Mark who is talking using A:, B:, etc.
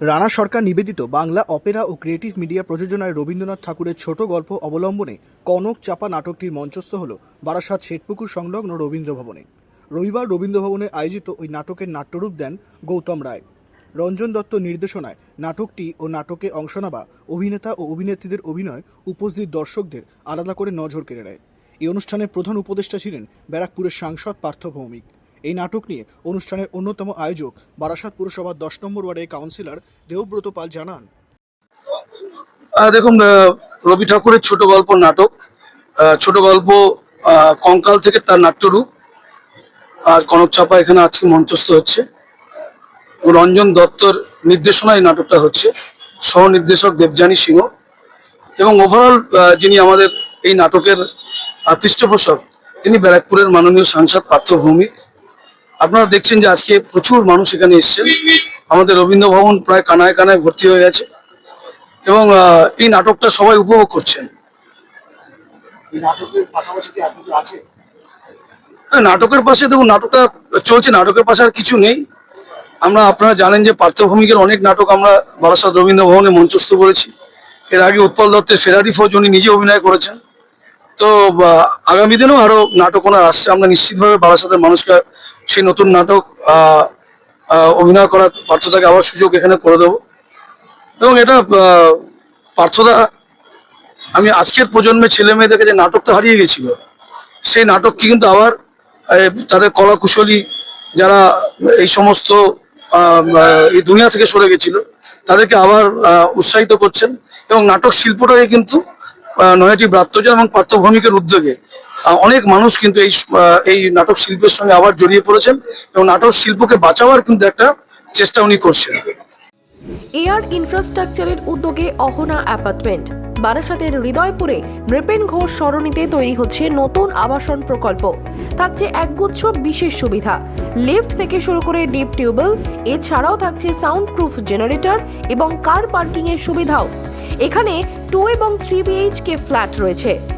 A: রানা সরকার নিবেদিত বাংলা অপেরা ও creative media প্রযোজনায় রবীন্দ্রনাথ ঠাকুরের ছোট গল্প অবলম্বনে কনক চাপা নাটকটির মঞ্চস্থ হল বারাসাত শেঠপুকুর সংলগ্ন রবীন্দ্র ভবনে। রবিবার রবীন্দ্র ভবনে আয়োজিত ওই নাটকের নাট্যরূপ দেন গৌতম রায়। রঞ্জন দত্ত নির্দেশনায় নাটকটি ও নাটকে অংশ নেওয়া অভিনেতা ও অভিনেত্রীদের অভিনয় উপস্থিত দর্শকদের আলাদা করে নজর কেড়ে নেয়। এই অনুষ্ঠানের প্রধান উপদেষ্টা ছিলেন ব্যারাকপুরের সাংসদ পার্থ ভৌমিক। এই নাটক নিয়ে অনুষ্ঠানের অন্যতম আয়োজক বারাসাত পুরসভার দশ নম্বর ওয়ার্ডের কাউন্সিলর দেবব্রত পাল জানান।
B: দেখুন রবি ঠাকুরের ছোট গল্প নাটক। ছোট গল্প কঙ্কাল থেকে তার নাট্যরূপ। আজ কনক চাপা এখানে আজকে মঞ্চস্থ হচ্ছে। রঞ্জন দত্তর নির্দেশনায় এই নাটকটা হচ্ছে। সহ নির্দেশক দেবযানী সিংহ। এবং ওভারঅল যিনি আমাদের এই নাটকের পৃষ্ঠপোষক, তিনি ব্যারাকপুরের মাননীয় সাংসদ পার্থ ভৌমিক আপনারা দেখছেন যে আজকে প্রচুর মানুষ এখানে এসছেন। আমাদের রবীন্দ্র ভবন প্রায় কানায় কানায় ভর্তি হয়ে গেছে এবং এই নাটকটা সবাই উপভোগ করছেন। হ্যাঁ, নাটকের পাশে দেখুন নাটকটা চলছে নাটকের পাশে আর কিছু নেই। আমরা আপনারা জানেন যে পার্থভূমিকের অনেক নাটক আমরা বারাসাত রবীন্দ্র ভবনে মঞ্চস্থ করেছি। এর আগে উৎপল দত্তের ফেরারি ফৌজ উনি নিজে অভিনয় করেছেন। তো আগামী দিনেও আরও নাটক ওনার আসছে। আমরা নিশ্চিতভাবে বারাসাতের মানুষকে সেই নতুন নাটক অভিনয় করার পার্থদাকে আবার সুযোগ এখানে করে দেবো। এবং এটা পার্থদা, আমি আজকের প্রজন্মের ছেলে মেয়েদেরকে যে নাটকটা হারিয়ে গেছিল, সেই নাটককে কিন্তু আবার তাদের কলা কুশলী যারা এই সমস্ত এই দুনিয়া থেকে সরে গেছিল, তাদেরকে আবার উৎসাহিত করছেন। এবং নাটক শিল্পটাকে কিন্তু নয়াটি ব্রাত্যজন এবং পার্থভূমিকের উদ্যোগে অনেক মানুষ কিন্তু এই এই নাটক শিল্পের সঙ্গে আবার জড়িয়ে পড়েছেন এবং নাটক শিল্পকে বাঁচাবার কিন্তু একটা চেষ্টা উনি করছেন।
C: এয়ার ইনফ্রাস্ট্রাকচারের উদ্যোগে অহনা অ্যাপার্টমেন্ট। বারাসাতের হৃদয়পুরে নৃপেন ঘোষ সরণিতে তৈরি হচ্ছে নতুন আবাসন প্রকল্প। থাকছে একগুচ্ছ বিশেষ সুবিধা। লিফট থেকে শুরু করে ডিপ টিউবওয়েল, এছাড়াও থাকছে সাউন্ড প্রুফ জেনারেটর এবং কার পার্কিং এর সুবিধাও। এখানে টু এবং থ্রি বিএইচকে ফ্ল্যাট রয়েছে।